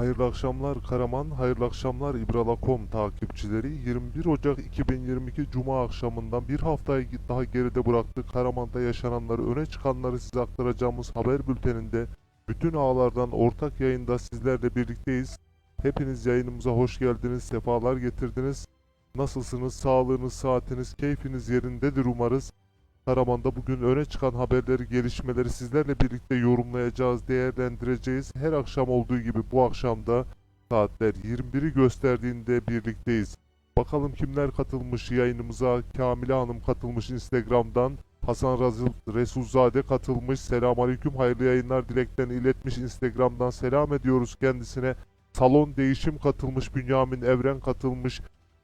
Hayırlı akşamlar Karaman, hayırlı akşamlar İbrala.com takipçileri. 21 Ocak 2022 Cuma akşamından bir haftayı daha geride bıraktık. Karaman'da yaşananları, öne çıkanları size aktaracağımız haber bülteninde bütün ağlardan ortak yayında sizlerle birlikteyiz. Hepiniz yayınımıza hoş geldiniz, sefalar getirdiniz. Nasılsınız, sağlığınız, saatiniz, keyfiniz yerindedir umarız. Karaman'da bugün öne çıkan haberleri, gelişmeleri sizlerle birlikte yorumlayacağız, değerlendireceğiz. Her akşam olduğu gibi bu akşamda saatler 21'i gösterdiğinde birlikteyiz. Bakalım kimler katılmış yayınımıza. Kamile Hanım katılmış Instagram'dan. Hasan Razıl Resulzade katılmış. Selamünaleyküm. Hayırlı yayınlar dileklerini iletmiş. Instagram'dan selam ediyoruz kendisine. Salon Değişim katılmış. Bünyamin Evren katılmış.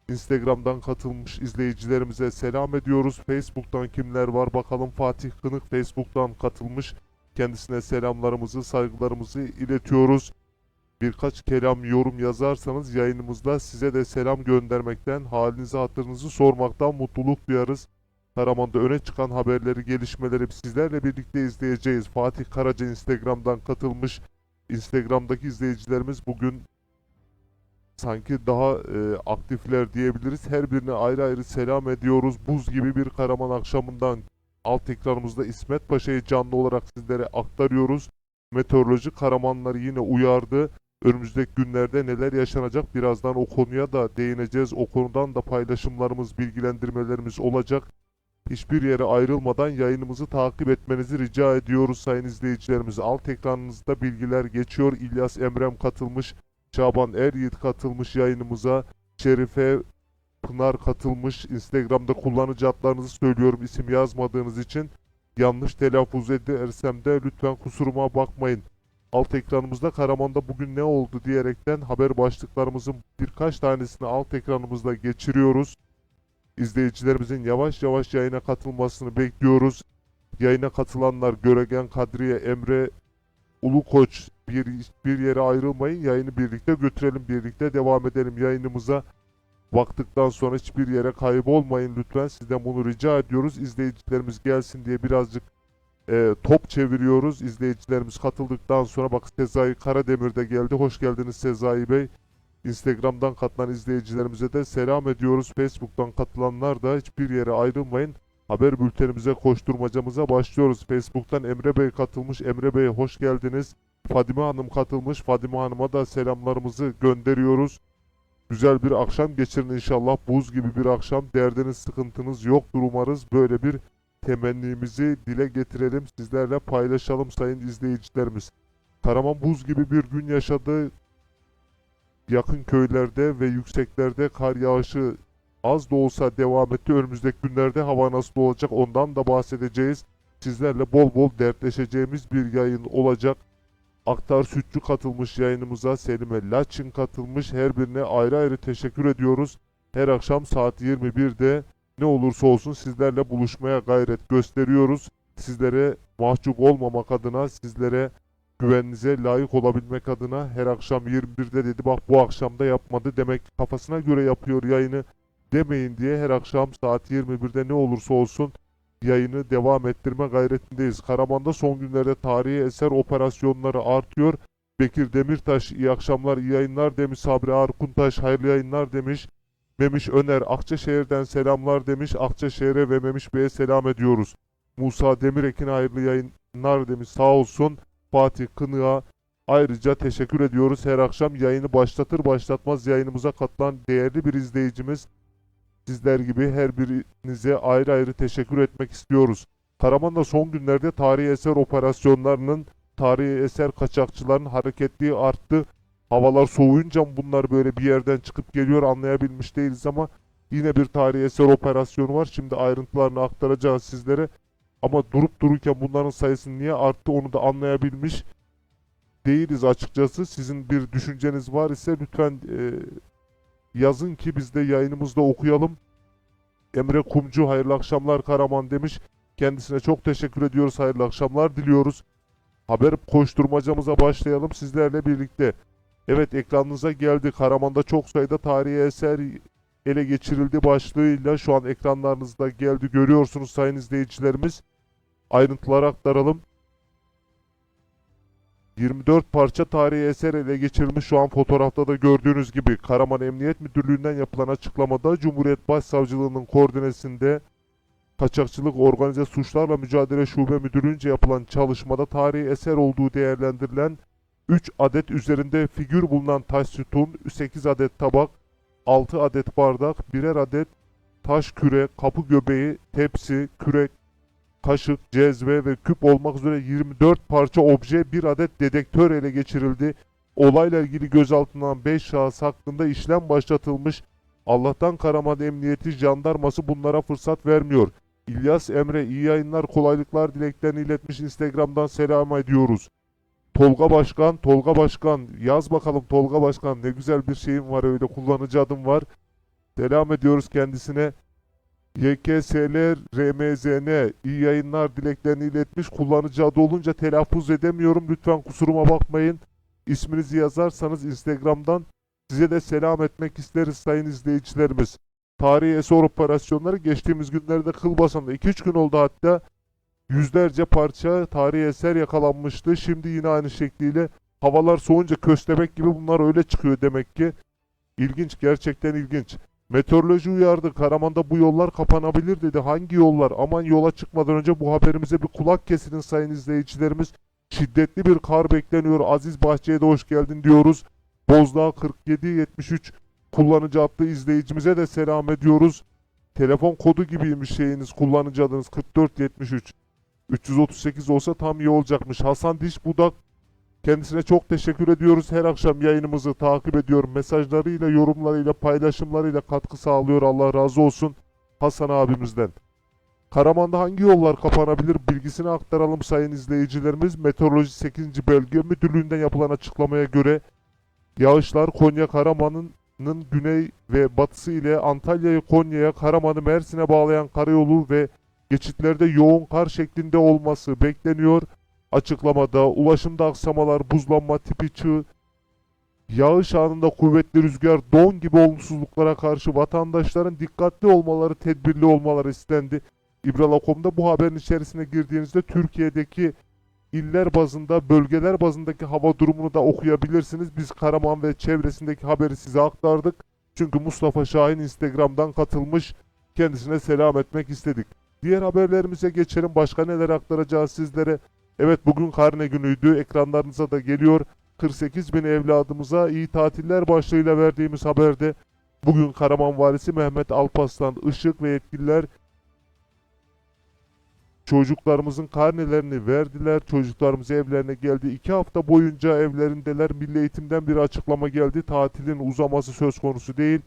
Instagram'dan katılmış izleyicilerimize selam ediyoruz. Facebook'tan kimler var bakalım Fatih Kınık Facebook'tan katılmış. Kendisine selamlarımızı, saygılarımızı iletiyoruz. Birkaç kelam yorum yazarsanız yayınımızda size de selam göndermekten, halinizi hatırınızı sormaktan mutluluk duyarız. Karaman'da öne çıkan haberleri, gelişmeleri sizlerle birlikte izleyeceğiz. Fatih Karaca Instagram'dan katılmış. Instagram'daki izleyicilerimiz bugün sanki daha e, aktifler diyebiliriz. Her birine ayrı ayrı selam ediyoruz. Buz gibi bir Karaman akşamından alt ekranımızda İsmet Paşa'yı canlı olarak sizlere aktarıyoruz. Meteoroloji Karamanları yine uyardı. Önümüzdeki günlerde neler yaşanacak birazdan o konuya da değineceğiz. O konudan da paylaşımlarımız, bilgilendirmelerimiz olacak. Hiçbir yere ayrılmadan yayınımızı takip etmenizi rica ediyoruz sayın izleyicilerimiz. Alt ekranınızda bilgiler geçiyor. İlyas Emrem katılmış. Şaban Er Yiğit katılmış yayınımıza. Şerife Pınar katılmış. Instagram'da kullanıcı adlarınızı söylüyorum isim yazmadığınız için. Yanlış telaffuz edersem de lütfen kusuruma bakmayın. Alt ekranımızda Karaman'da bugün ne oldu diyerekten haber başlıklarımızın birkaç tanesini alt ekranımızda geçiriyoruz. İzleyicilerimizin yavaş yavaş yayına katılmasını bekliyoruz. Yayına katılanlar Göregen Kadriye, Emre, Ulu Koç bir, bir yere ayrılmayın. Yayını birlikte götürelim. Birlikte devam edelim yayınımıza. Baktıktan sonra hiçbir yere kaybolmayın lütfen. Sizden bunu rica ediyoruz. İzleyicilerimiz gelsin diye birazcık e, top çeviriyoruz. İzleyicilerimiz katıldıktan sonra bak Sezai Karademir de geldi. Hoş geldiniz Sezai Bey. Instagram'dan katılan izleyicilerimize de selam ediyoruz. Facebook'tan katılanlar da hiçbir yere ayrılmayın. Haber bültenimize koşturmacamıza başlıyoruz. Facebook'tan Emre Bey katılmış. Emre Bey hoş geldiniz. Fadime Hanım katılmış. Fadime Hanım'a da selamlarımızı gönderiyoruz. Güzel bir akşam geçirin inşallah. Buz gibi bir akşam. Derdiniz, sıkıntınız yoktur umarız. Böyle bir temennimizi dile getirelim. Sizlerle paylaşalım sayın izleyicilerimiz. Karaman buz gibi bir gün yaşadı. Yakın köylerde ve yükseklerde kar yağışı az da olsa devam etti. Önümüzdeki günlerde hava nasıl olacak ondan da bahsedeceğiz. Sizlerle bol bol dertleşeceğimiz bir yayın olacak. Aktar Sütçü katılmış yayınımıza. Selime Laçin katılmış. Her birine ayrı ayrı teşekkür ediyoruz. Her akşam saat 21'de ne olursa olsun sizlerle buluşmaya gayret gösteriyoruz. Sizlere mahcup olmamak adına, sizlere güveninize layık olabilmek adına her akşam 21'de dedi bak bu akşam da yapmadı demek kafasına göre yapıyor yayını demeyin diye her akşam saat 21'de ne olursa olsun yayını devam ettirme gayretindeyiz. Karaman'da son günlerde tarihi eser operasyonları artıyor. Bekir Demirtaş iyi akşamlar iyi yayınlar demiş. Sabri Arkuntaş hayırlı yayınlar demiş. Memiş Öner Akçaşehir'den selamlar demiş. Akçaşehir'e ve Memiş Bey'e selam ediyoruz. Musa Demirekin hayırlı yayınlar demiş. Sağ olsun. Fatih Kınık'a ayrıca teşekkür ediyoruz. Her akşam yayını başlatır başlatmaz yayınımıza katılan değerli bir izleyicimiz. Sizler gibi her birinize ayrı ayrı teşekkür etmek istiyoruz. Karaman'da son günlerde tarihi eser operasyonlarının, tarihi eser kaçakçıların hareketliği arttı. Havalar soğuyunca bunlar böyle bir yerden çıkıp geliyor anlayabilmiş değiliz ama yine bir tarihi eser operasyonu var. Şimdi ayrıntılarını aktaracağız sizlere. Ama durup dururken bunların sayısı niye arttı onu da anlayabilmiş değiliz açıkçası. Sizin bir düşünceniz var ise lütfen e, yazın ki biz de yayınımızda okuyalım. Emre Kumcu hayırlı akşamlar Karaman demiş. Kendisine çok teşekkür ediyoruz. Hayırlı akşamlar diliyoruz. Haber koşturmacamıza başlayalım sizlerle birlikte. Evet ekranınıza geldi. Karaman'da çok sayıda tarihi eser ele geçirildi başlığıyla şu an ekranlarınızda geldi. Görüyorsunuz sayın izleyicilerimiz. Ayrıntıları aktaralım. 24 parça tarihi eser ele geçirilmiş. Şu an fotoğrafta da gördüğünüz gibi Karaman Emniyet Müdürlüğü'nden yapılan açıklamada Cumhuriyet Başsavcılığı'nın koordinesinde Kaçakçılık Organize Suçlarla Mücadele Şube Müdürlüğü'nce yapılan çalışmada tarihi eser olduğu değerlendirilen 3 adet üzerinde figür bulunan taş sütun, 8 adet tabak, 6 adet bardak, birer adet taş küre, kapı göbeği, tepsi, kürek, kaşık, cezve ve küp olmak üzere 24 parça obje, bir adet dedektör ele geçirildi. Olayla ilgili gözaltından 5 şahıs hakkında işlem başlatılmış. Allah'tan Karaman Emniyeti jandarması bunlara fırsat vermiyor. İlyas Emre iyi yayınlar kolaylıklar dileklerini iletmiş Instagram'dan selam ediyoruz. Tolga Başkan, Tolga Başkan yaz bakalım Tolga Başkan ne güzel bir şeyim var öyle kullanıcı adım var. Selam ediyoruz kendisine. YKSL RMZN iyi yayınlar dileklerini iletmiş. Kullanıcı adı olunca telaffuz edemiyorum. Lütfen kusuruma bakmayın. İsminizi yazarsanız Instagram'dan size de selam etmek isteriz sayın izleyicilerimiz. Tarihi eser operasyonları geçtiğimiz günlerde Kılbasan'da 2-3 gün oldu hatta yüzlerce parça tarihi eser yakalanmıştı. Şimdi yine aynı şekliyle havalar soğunca köstebek gibi bunlar öyle çıkıyor demek ki. İlginç gerçekten ilginç. Meteoroloji uyardı. Karaman'da bu yollar kapanabilir dedi. Hangi yollar? Aman yola çıkmadan önce bu haberimize bir kulak kesin sayın izleyicilerimiz. Şiddetli bir kar bekleniyor. Aziz Bahçe'ye de hoş geldin diyoruz. Bozdağ 4773 kullanıcı adlı izleyicimize de selam ediyoruz. Telefon kodu gibiymiş şeyiniz kullanıcı adınız 4473. 338 olsa tam iyi olacakmış. Hasan Diş Budak Kendisine çok teşekkür ediyoruz. Her akşam yayınımızı takip ediyor. Mesajlarıyla, yorumlarıyla, paylaşımlarıyla katkı sağlıyor. Allah razı olsun Hasan abimizden. Karaman'da hangi yollar kapanabilir bilgisini aktaralım sayın izleyicilerimiz. Meteoroloji 8. Bölge Müdürlüğü'nden yapılan açıklamaya göre yağışlar Konya Karaman'ın güney ve batısı ile Antalya'yı Konya'ya, Karaman'ı Mersin'e bağlayan karayolu ve geçitlerde yoğun kar şeklinde olması bekleniyor. Açıklamada ulaşımda aksamalar, buzlanma tipi çığ, yağış anında kuvvetli rüzgar, don gibi olumsuzluklara karşı vatandaşların dikkatli olmaları, tedbirli olmaları istendi. İbrala.com'da bu haberin içerisine girdiğinizde Türkiye'deki iller bazında, bölgeler bazındaki hava durumunu da okuyabilirsiniz. Biz Karaman ve çevresindeki haberi size aktardık. Çünkü Mustafa Şahin Instagram'dan katılmış. Kendisine selam etmek istedik. Diğer haberlerimize geçelim. Başka neler aktaracağız sizlere? Evet bugün karne günüydü. Ekranlarınıza da geliyor. 48 bin evladımıza iyi tatiller başlığıyla verdiğimiz haberde bugün Karaman Valisi Mehmet Alpaslan Işık ve yetkililer çocuklarımızın karnelerini verdiler. Çocuklarımız evlerine geldi. İki hafta boyunca evlerindeler. Milli Eğitim'den bir açıklama geldi. Tatilin uzaması söz konusu değil.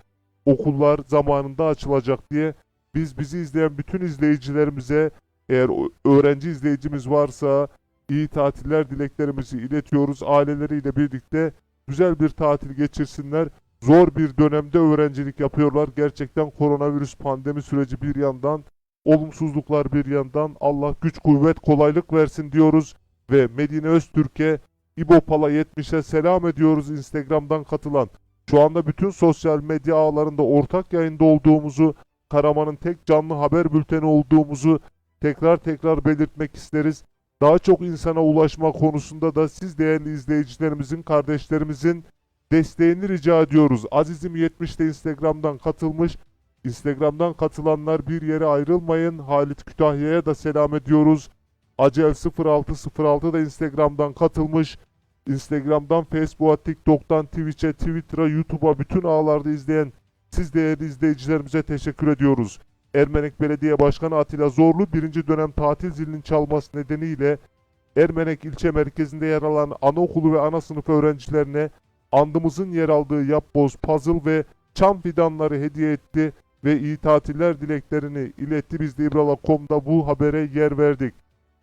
Okullar zamanında açılacak diye. Biz bizi izleyen bütün izleyicilerimize eğer öğrenci izleyicimiz varsa iyi tatiller dileklerimizi iletiyoruz. Aileleriyle birlikte güzel bir tatil geçirsinler. Zor bir dönemde öğrencilik yapıyorlar. Gerçekten koronavirüs pandemi süreci bir yandan, olumsuzluklar bir yandan Allah güç kuvvet kolaylık versin diyoruz. Ve Medine Öztürk'e İbopala 70'e selam ediyoruz Instagram'dan katılan. Şu anda bütün sosyal medya ağlarında ortak yayında olduğumuzu, Karaman'ın tek canlı haber bülteni olduğumuzu tekrar tekrar belirtmek isteriz. Daha çok insana ulaşma konusunda da siz değerli izleyicilerimizin, kardeşlerimizin desteğini rica ediyoruz. Azizim 70'te Instagram'dan katılmış. Instagram'dan katılanlar bir yere ayrılmayın. Halit Kütahya'ya da selam ediyoruz. Acel 0606 da Instagram'dan katılmış. Instagram'dan Facebook'a, TikTok'tan Twitch'e, Twitter'a, YouTube'a bütün ağlarda izleyen siz değerli izleyicilerimize teşekkür ediyoruz. Ermenek Belediye Başkanı Atilla Zorlu birinci dönem tatil zilinin çalması nedeniyle Ermenek ilçe merkezinde yer alan anaokulu ve ana sınıf öğrencilerine andımızın yer aldığı yapboz, puzzle ve çam fidanları hediye etti ve iyi tatiller dileklerini iletti. Biz de İbrala.com'da bu habere yer verdik.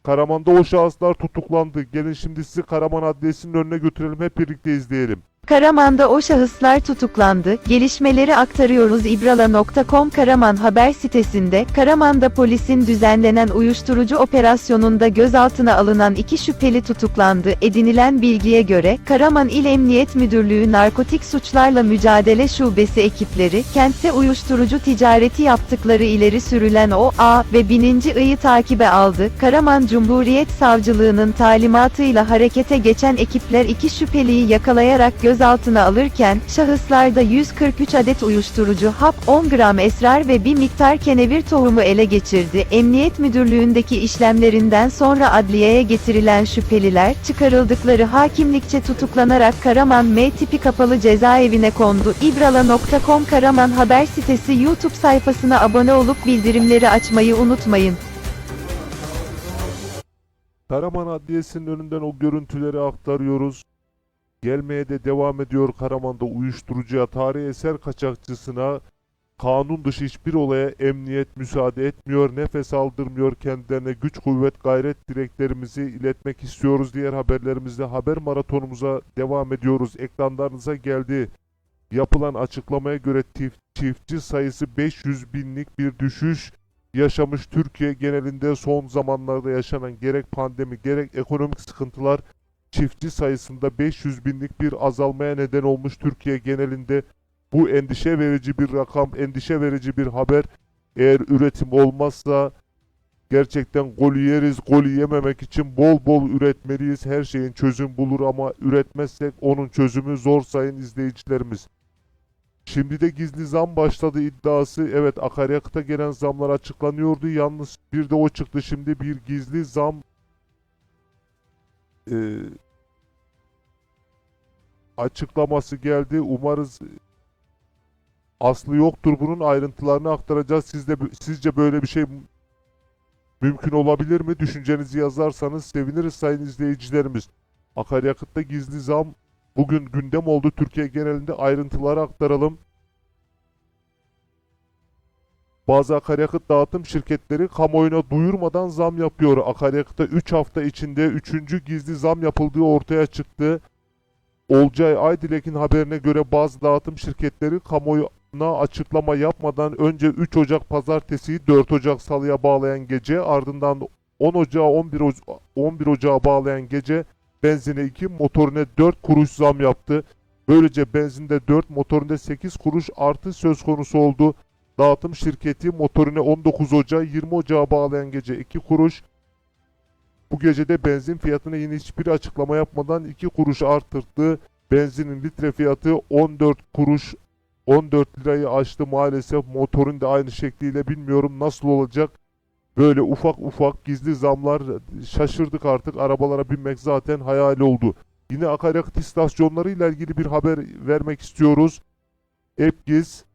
Karaman'da o şahıslar tutuklandı. Gelin şimdi sizi Karaman Adliyesi'nin önüne götürelim hep birlikte izleyelim. Karaman'da o şahıslar tutuklandı. Gelişmeleri aktarıyoruz ibrala.com Karaman haber sitesinde, Karaman'da polisin düzenlenen uyuşturucu operasyonunda gözaltına alınan iki şüpheli tutuklandı. Edinilen bilgiye göre, Karaman İl Emniyet Müdürlüğü Narkotik Suçlarla Mücadele Şubesi ekipleri, kentte uyuşturucu ticareti yaptıkları ileri sürülen o, A ve bininci I'yı takibe aldı. Karaman Cumhuriyet Savcılığının talimatıyla harekete geçen ekipler iki şüpheliyi yakalayarak gözaltına alırken, şahıslarda 143 adet uyuşturucu hap, 10 gram esrar ve bir miktar kenevir tohumu ele geçirdi. Emniyet Müdürlüğü'ndeki işlemlerinden sonra adliyeye getirilen şüpheliler, çıkarıldıkları hakimlikçe tutuklanarak Karaman M tipi kapalı cezaevine kondu. İbrala.com Karaman haber sitesi YouTube sayfasına abone olup bildirimleri açmayı unutmayın. Karaman Adliyesi'nin önünden o görüntüleri aktarıyoruz. Gelmeye de devam ediyor Karaman'da uyuşturucuya, tarihi eser kaçakçısına, kanun dışı hiçbir olaya emniyet müsaade etmiyor, nefes aldırmıyor kendilerine güç kuvvet gayret dileklerimizi iletmek istiyoruz. Diğer haberlerimizde haber maratonumuza devam ediyoruz. Ekranlarınıza geldi. Yapılan açıklamaya göre çiftçi sayısı 500 binlik bir düşüş yaşamış Türkiye genelinde son zamanlarda yaşanan gerek pandemi gerek ekonomik sıkıntılar çiftçi sayısında 500 binlik bir azalmaya neden olmuş Türkiye genelinde. Bu endişe verici bir rakam, endişe verici bir haber. Eğer üretim olmazsa gerçekten golü yeriz. Golü yememek için bol bol üretmeliyiz. Her şeyin çözüm bulur ama üretmezsek onun çözümü zor sayın izleyicilerimiz. Şimdi de gizli zam başladı iddiası. Evet akaryakıta gelen zamlar açıklanıyordu. Yalnız bir de o çıktı şimdi bir gizli zam e, açıklaması geldi. Umarız aslı yoktur bunun ayrıntılarını aktaracağız. Siz de sizce böyle bir şey mümkün olabilir mi? Düşüncenizi yazarsanız seviniriz sayın izleyicilerimiz. Akaryakıtta gizli zam bugün gündem oldu. Türkiye genelinde ayrıntıları aktaralım. Bazı akaryakıt dağıtım şirketleri kamuoyuna duyurmadan zam yapıyor. Akaryakıta 3 hafta içinde 3. gizli zam yapıldığı ortaya çıktı. Olcay Aydilek'in haberine göre bazı dağıtım şirketleri kamuoyuna açıklama yapmadan önce 3 Ocak pazartesiyi 4 Ocak salıya bağlayan gece ardından 10 Ocağı 11, Oca- 11 Ocağı bağlayan gece benzine 2 motorine 4 kuruş zam yaptı. Böylece benzinde 4 motorinde 8 kuruş artı söz konusu oldu. Dağıtım şirketi motorine 19 Ocağı 20 Ocağı bağlayan gece 2 kuruş. Bu gecede benzin fiyatına yine hiçbir açıklama yapmadan 2 kuruş artırdı. Benzinin litre fiyatı 14 kuruş 14 lirayı aştı maalesef. Motorun da aynı şekliyle bilmiyorum nasıl olacak. Böyle ufak ufak gizli zamlar şaşırdık artık. Arabalara binmek zaten hayal oldu. Yine akaryakıt istasyonlarıyla ilgili bir haber vermek istiyoruz. Epgiz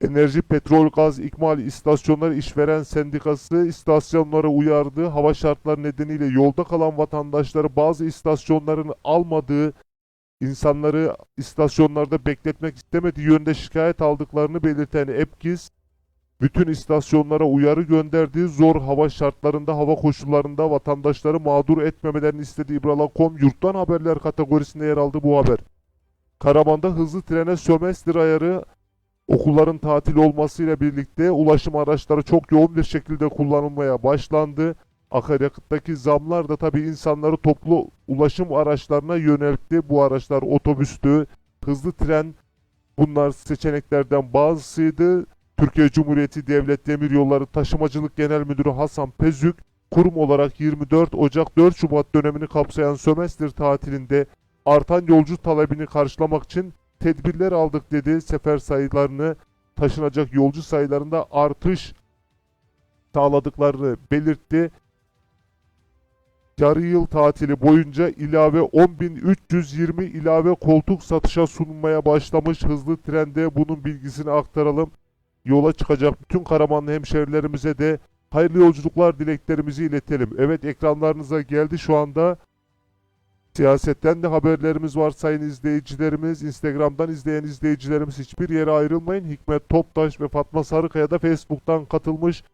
Enerji Petrol Gaz İkmal İstasyonları İşveren Sendikası istasyonları uyardı. Hava şartları nedeniyle yolda kalan vatandaşları bazı istasyonların almadığı, insanları istasyonlarda bekletmek istemediği yönde şikayet aldıklarını belirten Epgiz, bütün istasyonlara uyarı gönderdiği zor hava şartlarında, hava koşullarında vatandaşları mağdur etmemelerini istediği İbrala.com yurttan haberler kategorisinde yer aldı bu haber. Karaman'da hızlı trene sömestr ayarı Okulların tatil olmasıyla birlikte ulaşım araçları çok yoğun bir şekilde kullanılmaya başlandı. Akaryakıttaki zamlar da tabii insanları toplu ulaşım araçlarına yöneltti. Bu araçlar otobüstü, hızlı tren bunlar seçeneklerden bazısıydı. Türkiye Cumhuriyeti Devlet Demiryolları Taşımacılık Genel Müdürü Hasan Pezük, kurum olarak 24 Ocak 4 Şubat dönemini kapsayan sömestr tatilinde artan yolcu talebini karşılamak için tedbirler aldık dedi. Sefer sayılarını taşınacak yolcu sayılarında artış sağladıklarını belirtti. Yarı yıl tatili boyunca ilave 10.320 ilave koltuk satışa sunulmaya başlamış hızlı trende bunun bilgisini aktaralım. Yola çıkacak bütün Karamanlı hemşerilerimize de hayırlı yolculuklar dileklerimizi iletelim. Evet ekranlarınıza geldi şu anda. Siyasetten de haberlerimiz var sayın izleyicilerimiz. Instagram'dan izleyen izleyicilerimiz hiçbir yere ayrılmayın. Hikmet Toptaş ve Fatma Sarıkaya da Facebook'tan katılmış.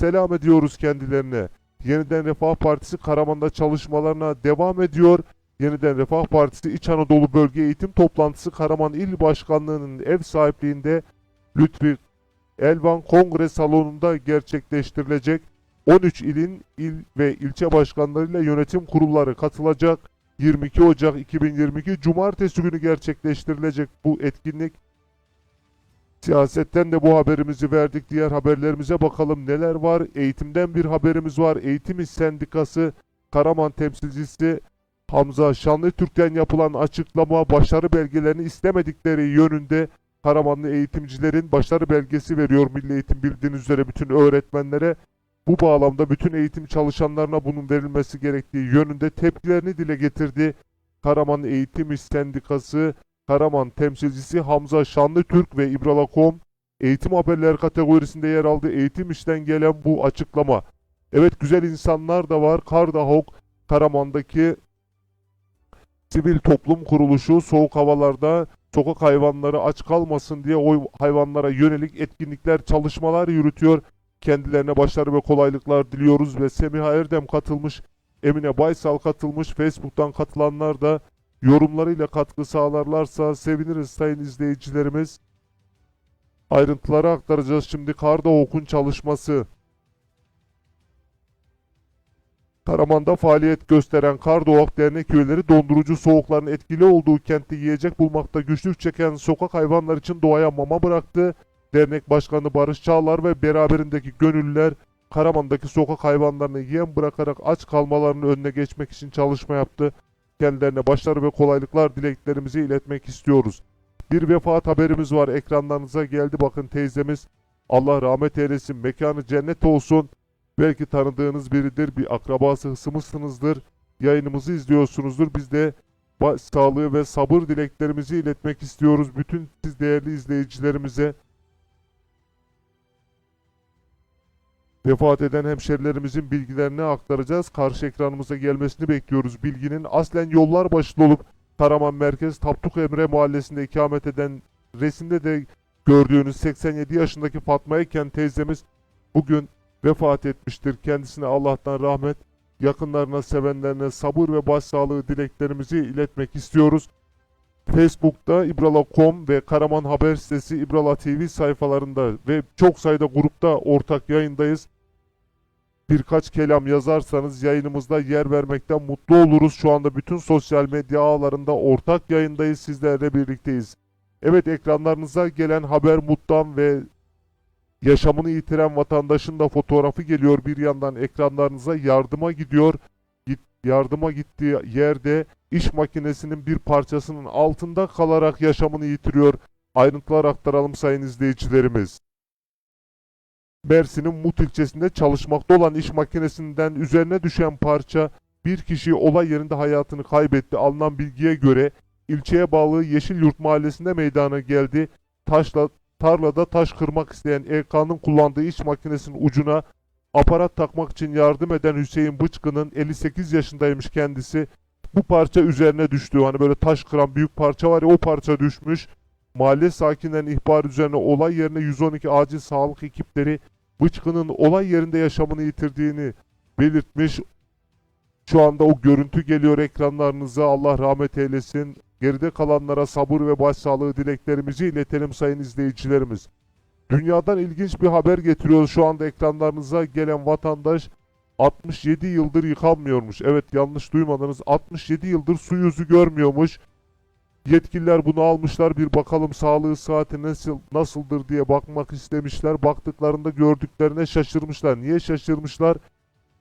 Selam ediyoruz kendilerine. Yeniden Refah Partisi Karaman'da çalışmalarına devam ediyor. Yeniden Refah Partisi İç Anadolu Bölge Eğitim Toplantısı Karaman İl Başkanlığı'nın ev sahipliğinde Lütfi Elvan Kongre Salonu'nda gerçekleştirilecek. 13 ilin il ve ilçe başkanlarıyla yönetim kurulları katılacak. 22 Ocak 2022 Cumartesi günü gerçekleştirilecek bu etkinlik. Siyasetten de bu haberimizi verdik. Diğer haberlerimize bakalım neler var. Eğitimden bir haberimiz var. Eğitim İş Sendikası Karaman temsilcisi Hamza Şanlıtürk'ten yapılan açıklama başarı belgelerini istemedikleri yönünde Karamanlı eğitimcilerin başarı belgesi veriyor Milli Eğitim bildiğiniz üzere bütün öğretmenlere. Bu bağlamda bütün eğitim çalışanlarına bunun verilmesi gerektiği yönünde tepkilerini dile getirdi. Karaman Eğitim İş Sendikası Karaman temsilcisi Hamza Şanlıtürk ve İbrala.com eğitim haberleri kategorisinde yer aldı. Eğitim işten gelen bu açıklama. Evet güzel insanlar da var. Kardahok Karaman'daki sivil toplum kuruluşu soğuk havalarda sokak hayvanları aç kalmasın diye o hayvanlara yönelik etkinlikler, çalışmalar yürütüyor. Kendilerine başarı ve kolaylıklar diliyoruz ve Semiha Erdem katılmış, Emine Baysal katılmış, Facebook'tan katılanlar da yorumlarıyla katkı sağlarlarsa seviniriz sayın izleyicilerimiz. Ayrıntıları aktaracağız şimdi. Karda Okun çalışması. Karaman'da faaliyet gösteren Kardoğak Dernek üyeleri dondurucu soğukların etkili olduğu kentte yiyecek bulmakta güçlük çeken sokak hayvanlar için doğaya mama bıraktı. Dernek Başkanı Barış Çağlar ve beraberindeki gönüllüler Karaman'daki sokak hayvanlarını yem bırakarak aç kalmalarının önüne geçmek için çalışma yaptı. Kendilerine başarı ve kolaylıklar dileklerimizi iletmek istiyoruz. Bir vefat haberimiz var ekranlarınıza geldi bakın teyzemiz. Allah rahmet eylesin mekanı cennet olsun. Belki tanıdığınız biridir, bir akrabası hısımızsınızdır. Yayınımızı izliyorsunuzdur. Biz de sağlığı ve sabır dileklerimizi iletmek istiyoruz bütün siz değerli izleyicilerimize. Vefat eden hemşerilerimizin bilgilerini aktaracağız. Karşı ekranımıza gelmesini bekliyoruz. Bilginin aslen yollar başında olup Karaman Merkez Tapduk Emre Mahallesi'nde ikamet eden resimde de gördüğünüz 87 yaşındaki Fatma Eken teyzemiz bugün vefat etmiştir. Kendisine Allah'tan rahmet, yakınlarına, sevenlerine sabır ve başsağlığı dileklerimizi iletmek istiyoruz. Facebook'ta ibrala.com ve Karaman Haber sitesi İbrala TV sayfalarında ve çok sayıda grupta ortak yayındayız. Birkaç kelam yazarsanız yayınımızda yer vermekten mutlu oluruz. Şu anda bütün sosyal medya ağlarında ortak yayındayız. Sizlerle birlikteyiz. Evet ekranlarınıza gelen haber muttan ve yaşamını yitiren vatandaşın da fotoğrafı geliyor bir yandan ekranlarınıza yardıma gidiyor. Git, yardıma gittiği yerde iş makinesinin bir parçasının altında kalarak yaşamını yitiriyor. Ayrıntılar aktaralım sayın izleyicilerimiz. Mersin'in Mut ilçesinde çalışmakta olan iş makinesinden üzerine düşen parça bir kişi olay yerinde hayatını kaybetti. Alınan bilgiye göre ilçeye bağlı Yeşilyurt mahallesinde meydana geldi. Taşla tarlada taş kırmak isteyen EK'nın kullandığı iş makinesinin ucuna aparat takmak için yardım eden Hüseyin Bıçkı'nın 58 yaşındaymış kendisi. Bu parça üzerine düştü. Hani böyle taş kıran büyük parça var ya o parça düşmüş. Mahalle sakinlerinin ihbar üzerine olay yerine 112 acil sağlık ekipleri Bıçkı'nın olay yerinde yaşamını yitirdiğini belirtmiş. Şu anda o görüntü geliyor ekranlarınıza. Allah rahmet eylesin. Geride kalanlara sabır ve başsağlığı dileklerimizi iletelim sayın izleyicilerimiz. Dünyadan ilginç bir haber getiriyoruz şu anda ekranlarınıza gelen vatandaş 67 yıldır yıkanmıyormuş. Evet yanlış duymadınız 67 yıldır su yüzü görmüyormuş. Yetkililer bunu almışlar bir bakalım sağlığı saati nasıl, nasıldır diye bakmak istemişler. Baktıklarında gördüklerine şaşırmışlar. Niye şaşırmışlar?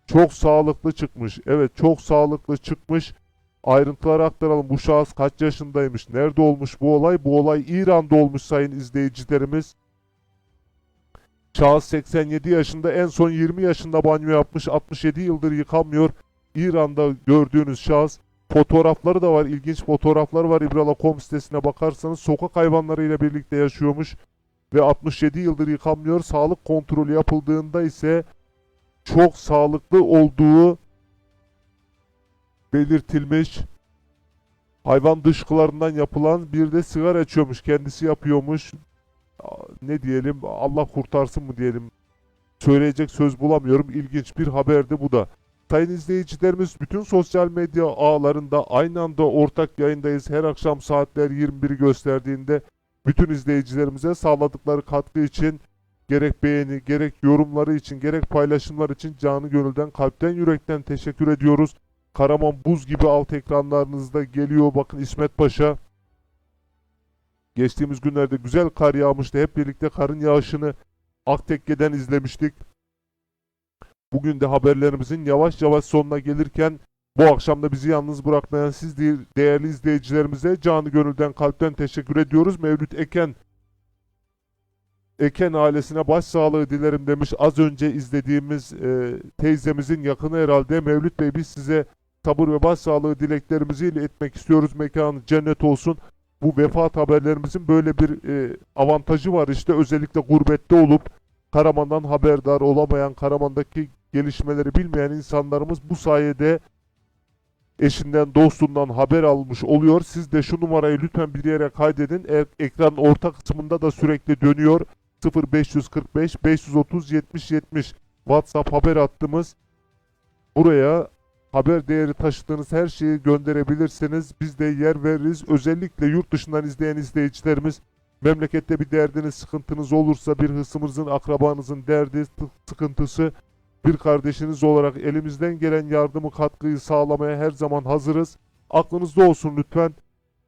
Çok sağlıklı çıkmış. Evet çok sağlıklı çıkmış. Ayrıntıları aktaralım. Bu şahıs kaç yaşındaymış? Nerede olmuş bu olay? Bu olay İran'da olmuş sayın izleyicilerimiz. Şahıs 87 yaşında en son 20 yaşında banyo yapmış. 67 yıldır yıkanmıyor. İran'da gördüğünüz şahıs fotoğrafları da var. ilginç fotoğrafları var. İbrala.com sitesine bakarsanız sokak hayvanlarıyla birlikte yaşıyormuş. Ve 67 yıldır yıkanmıyor. Sağlık kontrolü yapıldığında ise çok sağlıklı olduğu belirtilmiş. Hayvan dışkılarından yapılan bir de sigara içiyormuş. Kendisi yapıyormuş. Ne diyelim Allah kurtarsın mı diyelim. Söyleyecek söz bulamıyorum. İlginç bir haberdi bu da. Sayın izleyicilerimiz bütün sosyal medya ağlarında aynı anda ortak yayındayız. Her akşam saatler 21'i gösterdiğinde bütün izleyicilerimize sağladıkları katkı için gerek beğeni, gerek yorumları için, gerek paylaşımlar için canı gönülden, kalpten, yürekten teşekkür ediyoruz. Karaman buz gibi alt ekranlarınızda geliyor. Bakın İsmet Paşa geçtiğimiz günlerde güzel kar yağmıştı. Hep birlikte karın yağışını Aktekke'den izlemiştik. Bugün de haberlerimizin yavaş yavaş sonuna gelirken bu akşam da bizi yalnız bırakmayan siz değil, değerli izleyicilerimize canı gönülden kalpten teşekkür ediyoruz. Mevlüt Eken Eken ailesine başsağlığı dilerim demiş. Az önce izlediğimiz e, teyzemizin yakını herhalde. Mevlüt Bey biz size sabır ve başsağlığı dileklerimizi iletmek istiyoruz. Mekanı cennet olsun. Bu vefat haberlerimizin böyle bir e, avantajı var işte özellikle gurbette olup Karaman'dan haberdar olamayan, Karaman'daki gelişmeleri bilmeyen insanlarımız bu sayede eşinden, dostundan haber almış oluyor. Siz de şu numarayı lütfen bir yere kaydedin. E- ekranın orta kısmında da sürekli dönüyor. 0545 530 70 70 WhatsApp haber hattımız. Buraya haber değeri taşıdığınız her şeyi gönderebilirsiniz. Biz de yer veririz. Özellikle yurt dışından izleyen izleyicilerimiz memlekette bir derdiniz, sıkıntınız olursa bir hısımızın, akrabanızın derdi, sı- sıkıntısı bir kardeşiniz olarak elimizden gelen yardımı, katkıyı sağlamaya her zaman hazırız. Aklınızda olsun lütfen.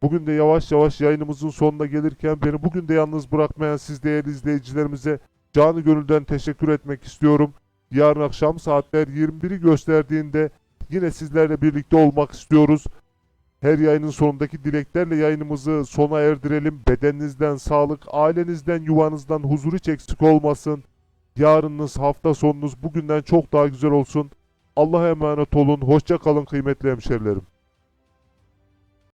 Bugün de yavaş yavaş yayınımızın sonuna gelirken beni bugün de yalnız bırakmayan siz değerli izleyicilerimize canı gönülden teşekkür etmek istiyorum. Yarın akşam saatler 21'i gösterdiğinde yine sizlerle birlikte olmak istiyoruz. Her yayının sonundaki dileklerle yayınımızı sona erdirelim. Bedeninizden sağlık, ailenizden, yuvanızdan huzur hiç eksik olmasın. Yarınınız, hafta sonunuz bugünden çok daha güzel olsun. Allah'a emanet olun. Hoşça kalın kıymetli hemşerilerim.